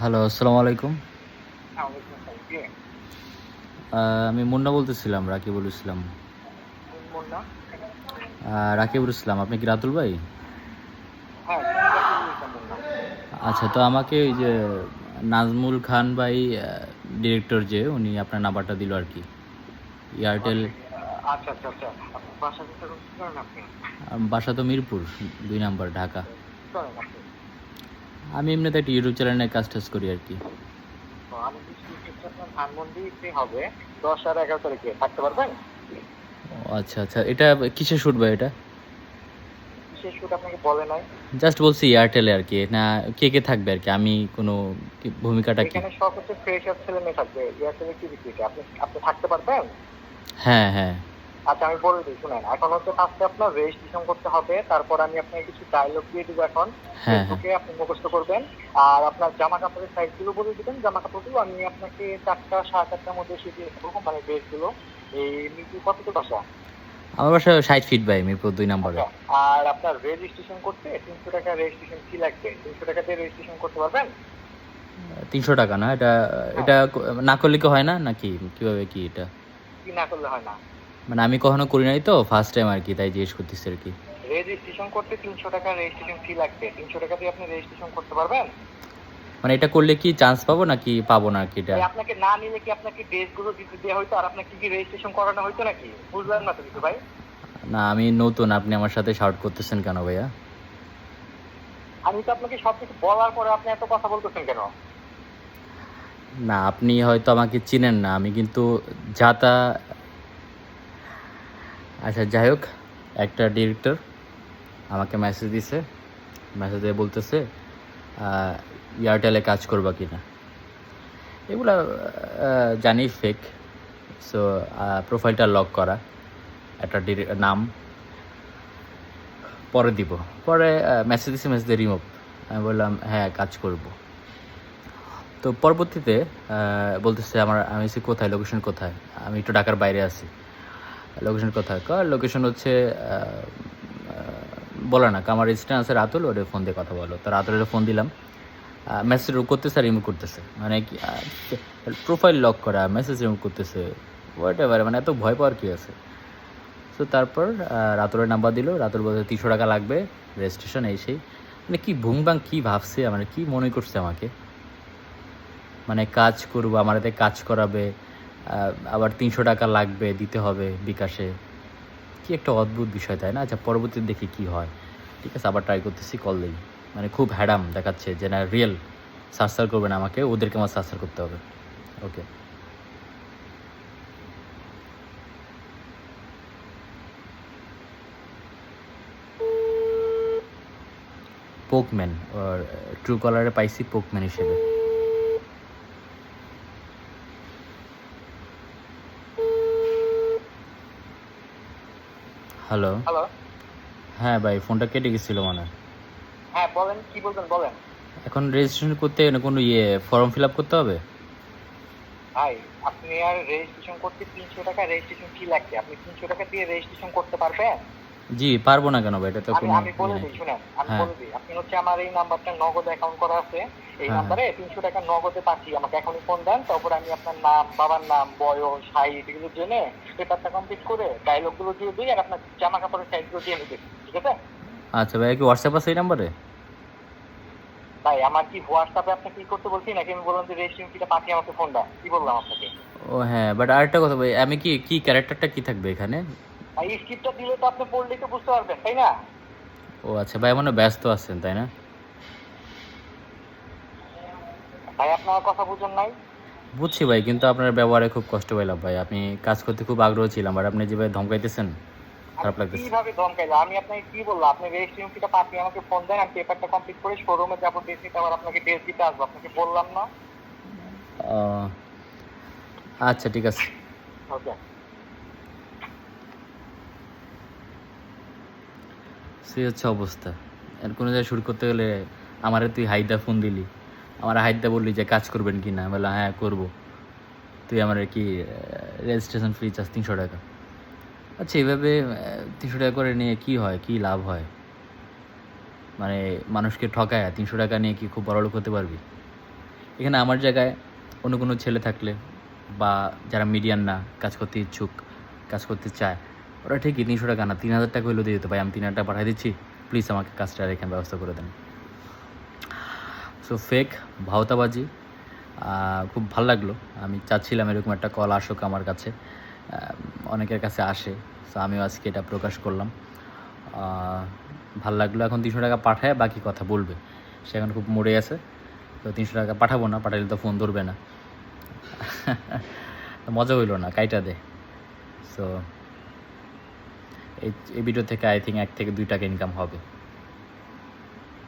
Hello আসসালামু আলাইকুম আমি মুন্না বলতেছিলাম, রাকিবুল ইসলাম? রাকিবুল ইসলাম, আপনি কি রাতুল ভাই? আচ্ছা তো আমাকে ওই যে নাজমুল খান ভাই ডিরেক্টর যে, উনি আপনার নাম্বারটা দিল আর কি এয়ারটেল বাসা তো মিরপুর, দুই নাম্বার, ঢাকা আমি এমনিতে একটা ইউটিউব চ্যানেলে কাজ টাজ করি আর কি। হবে। দশ আর এগারো তারিখে থাকতে পারবেন? আচ্ছা আচ্ছা। এটা কিসে শুট ভাই এটা? করে আপনাকে বলে নাই? জাস্ট বলছি এয়ারটেলে আর কি। না কে কে থাকবে আর কি? আমি কোনো ভূমিকাটা কি? এখানে সব হচ্ছে ছেলে মেয়ে থাকবে। কি বিক্রিতে আপনি আপনি থাকতে পারবেন? হ্যাঁ হ্যাঁ। আচ্ছা আমি বলে দিই শুনেন। এখন হচ্ছে ফার্স্টে আপনার রেজিস্ট্রেশন করতে হবে। তারপর আমি আপনাকে কিছু ডায়লগ দিয়ে দিব এখন। ফেসবুকে আপনি মুখস্থ করবেন। আর আপনার জামা কাপড়ের সাইজগুলো বলে দিবেন। জামা কাপড়গুলো আমি আপনাকে চারটা সাড়ে চারটার মধ্যে দিয়ে দেবো। মানে ড্রেসগুলো এই মিরপুর কতটুকু বাসা? আমার বাসা ষাট ফিট ভাই মিরপুর দুই নাম্বারে। আচ্ছা, আর আপনার রেজিস্ট্রেশন করতে তিনশো টাকা রেজিস্ট্রেশন ফি লাগবে। তিনশো টাকা দিয়ে রেজিস্ট্রেশন করতে পারবেন? তিনশো টাকা না এটা এটা না করলে কি হয় না নাকি? কীভাবে কি এটা? কি না করলে হয় না? মানে আমি কখনো করি নাই তো ফার্স্ট টাইম আর কি তাই জিজ্ঞেস করতেছি আর কি। রেজিস্ট্রেশন করতে তিনশো টাকা রেজিস্ট্রেশন ফি লাগবে। তিনশো টাকা দিয়ে আপনি রেজিস্ট্রেশন করতে পারবেন? মানে এটা করলে কি চান্স পাবো নাকি পাবো না কি এটা? আপনাকে না নিলে কি আপনাকে ড্রেসগুলো দিতে দেওয়া হয়তো আর আপনাকে কি রেজিস্ট্রেশন করানো হয়তো নাকি? বুঝলেন না তো কিছু ভাই? না আমি নতুন আপনি আমার সাথে শাউট করতেছেন কেন ভাইয়া? আমি তো আপনাকে সবকিছু বলার পরে আপনি এত কথা বলতেছেন কেন? না আপনি হয়তো আমাকে চিনেন না আমি কিন্তু যাতা আচ্ছা যাই হোক একটা ডিরেক্টর আমাকে মেসেজ দিছে। মেসেজ দিয়ে বলতেছে এয়ারটেলে কাজ করবা কি না এগুলা জানি ফেক সো প্রোফাইলটা লক করা একটা নাম। পরে দিব। পরে মেসেজ দিছে মেসেজ দিয়ে রিমুভ আমি বললাম হ্যাঁ কাজ করব। তো পরবর্তীতে বলতেছে আমার আমি বলছি, কোথায়? লোকেশন কোথায়? আমি একটু ঢাকার বাইরে আছি। লোকেশন কোথায়? লোকেশন হচ্ছে বলে না আমার রেজিস্ট্যান্ট আছে রাতুল, ওরে ফোন দিয়ে কথা বলো। তো রাতুলের ফোন দিলাম। মেসেজ করতেছে আর রিমুভ করতেছে। মানে কি প্রোফাইল লক করা মেসেজ রিমুভ করতেছে হোয়াট এভার মানে এত ভয় পাওয়ার কী আছে? তো তারপর রাতুলের নাম্বার দিল। রাতুল বলতে তিনশো টাকা লাগবে রেজিস্ট্রেশন এই সেই। মানে কি ভুংবাং কী ভাবছে মানে কী মনে করছে আমাকে? মানে কাজ করব আমার এতে কাজ করাবে আবার তিনশো টাকা লাগবে, দিতে হবে বিকাশে। কি একটা অদ্ভুত বিষয়, তাই না? আচ্ছা পরবর্তীতে দেখি কি হয়। ঠিক আছে, আবার ট্রাই করতেছি কল দিই। মানে খুব হ্যাডাম দেখাচ্ছে যে না রিয়েল সার্চার করবে না আমাকে, ওদেরকে আমার সার্চার করতে হবে। ওকে পোকম্যান ট্রু কলারে পাইছি পোকম্যান হিসেবে। হ্যালো হ্যালো হ্যাঁ ভাই ফোনটা কেটে গেছিল মানে হ্যাঁ। বলেন কি বলবেন বলেন। এখন রেজিস্ট্রেশন করতে কোনো ইয়ে ফর্ম ফিল আপ করতে হবে? ভাই আপনি আর রেজিস্ট্রেশন করতে তিনশো টাকা রেজিস্ট্রেশন ফি লাগবে। আপনি তিনশো টাকা দিয়ে রেজিস্ট্রেশন করতে পারবেন? জি পারব না কেন ভাই? এটা তো আমি কোনো আমি বলে ইয়ে দিই শুনেন আমি হ্যাঁ। বলে দিই আপনি হচ্ছে আমার এই নাম্বারটা নগদ অ্যাকাউন্ট করা আছে। এই হ্যাঁ। নাম্বারে তিনশো টাকা নগদে পাঠিয়ে আমাকে এখনই ফোন দেন তারপর আমি আপনার নাম বাবার নাম বয়স হাইট এগুলো জেনে পেপারটা কমপ্লিট করে ডায়লগগুলো দিয়ে দিই আর আপনার জামা কাপড়ের সাইজগুলো দিয়ে নিতে ঠিক আছে? আচ্ছা ভাই কি হোয়াটসঅ্যাপ আছে এই নাম্বারে? ভাই আমার কি হোয়াটসঅ্যাপে আপনাকে কি করতে বলছি নাকি আমি বললাম যে রেজিস্ট্রেশন ফিটা পাঠিয়ে আমাকে ফোন দেন কি বললাম আপনাকে? ও হ্যাঁ বাট আরেকটা কথা ভাই আমি কি কি ক্যারেক্টারটা কি থাকবে এখানে? আর এই স্ক্রিপ্টটা দিলে তো আপনি পড়লেই তো বুঝতে পারবেন তাই না? ও আচ্ছা ভাই মনে ব্যস্ত আছেন তাই না? ভাই আপনার কথা বুঝুন নাই। বুঝছি ভাই কিন্তু আপনার ব্যবহারে খুব কষ্ট পাইলাম ভাই। আপনি কাজ করতে খুব আগ্রহ ছিলাম আর আপনি যেভাবে ধমকাইতেছেন খারাপ লাগতেছে। কীভাবে ধমকাইলো আমি আপনাকে কি বললাম? আপনি রেজিস্ট্রেশন ফিটা পাঠিয়ে আমাকে ফোন দেন আমি পেপারটা কমপ্লিট করে শোরুমে যাব ডেট নিতে আবার আপনাকে ডেট দিতে আসব। আপনাকে বললাম না। আচ্ছা ঠিক আছে। ওকে সেই হচ্ছে অবস্থা। আর কোনো জায়গায় শুরু করতে গেলে আমারে তুই হাইদা ফোন দিলি। আমার হাইদা বললি যে, কাজ করবেন কি না? বললাম হ্যাঁ করব। তুই আমার কি রেজিস্ট্রেশন ফি চাস তিনশো টাকা। আচ্ছা এইভাবে তিনশো টাকা করে নিয়ে কি হয়, কি লাভ হয়? মানে মানুষকে ঠকায় তিনশো টাকা নিয়ে কি খুব বড় লোক হতে পারবি? এখানে আমার জায়গায় অন্য কোনো ছেলে থাকলে বা যারা মিডিয়ান না, কাজ করতে ইচ্ছুক, কাজ করতে চায় ওরা ঠিকই তিনশো টাকা না, তিন হাজার টাকা হলেও দিয়ে দিতে ভাই আমি তিন হাজার টাকা পাঠিয়ে দিচ্ছি প্লিজ আমাকে কাজটা এখানে ব্যবস্থা করে দেন। সো ফেক ভাওতাবাজি খুব ভালো লাগল। আমি চাচ্ছিলাম এরকম একটা কল আসুক আমার কাছে। অনেকের কাছে আসে সো আমিও আজকে এটা প্রকাশ করলাম। ভালো লাগল। এখন তিনশো টাকা পাঠায়, বাকি কথা বলবে। সে এখন খুব মরে আছে তো তিনশো টাকা পাঠাবো না, পাঠালে তো ফোন ধরবে না। মজা হইল না, কাইটা দে। সো এই ভিডিও থেকে আই থিঙ্ক এক থেকে দুই টাকা ইনকাম হবে।